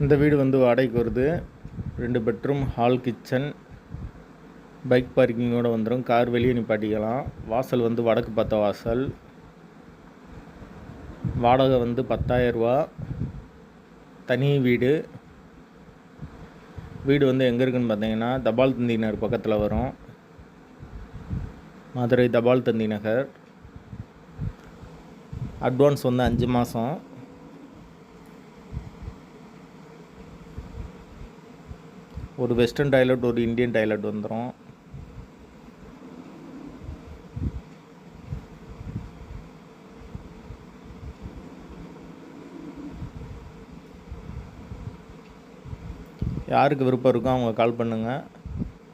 இந்த வீடு வந்து வாடகைக்கு வருது. ரெண்டு பெட்ரூம் ஹால் கிச்சன் பைக் பார்க்கிங்கோடு வந்துடும் கார் வெளியே நிப்பாட்டிக்கலாம். வாசல் வந்து வடக்கு பார்த்த வாசல். வாடகை வந்து பத்தாயிரரூபா. தனி வீடு. வீடு வந்து எங்கே இருக்குன்னு பார்த்தீங்கன்னா தபால் தந்தி நகர் பக்கத்தில் வரும். மதுரை தபால் தந்தி நகர். அட்வான்ஸ் வந்து அஞ்சு மாதம் ஒரு வெஸ்டர்ன் டாய்லெட் ஒரு இந்தியன் டாய்லெட் வந்துடும் யாருக்கு விருப்பம் இருக்கோ அவங்க கால் பண்ணுங்கள்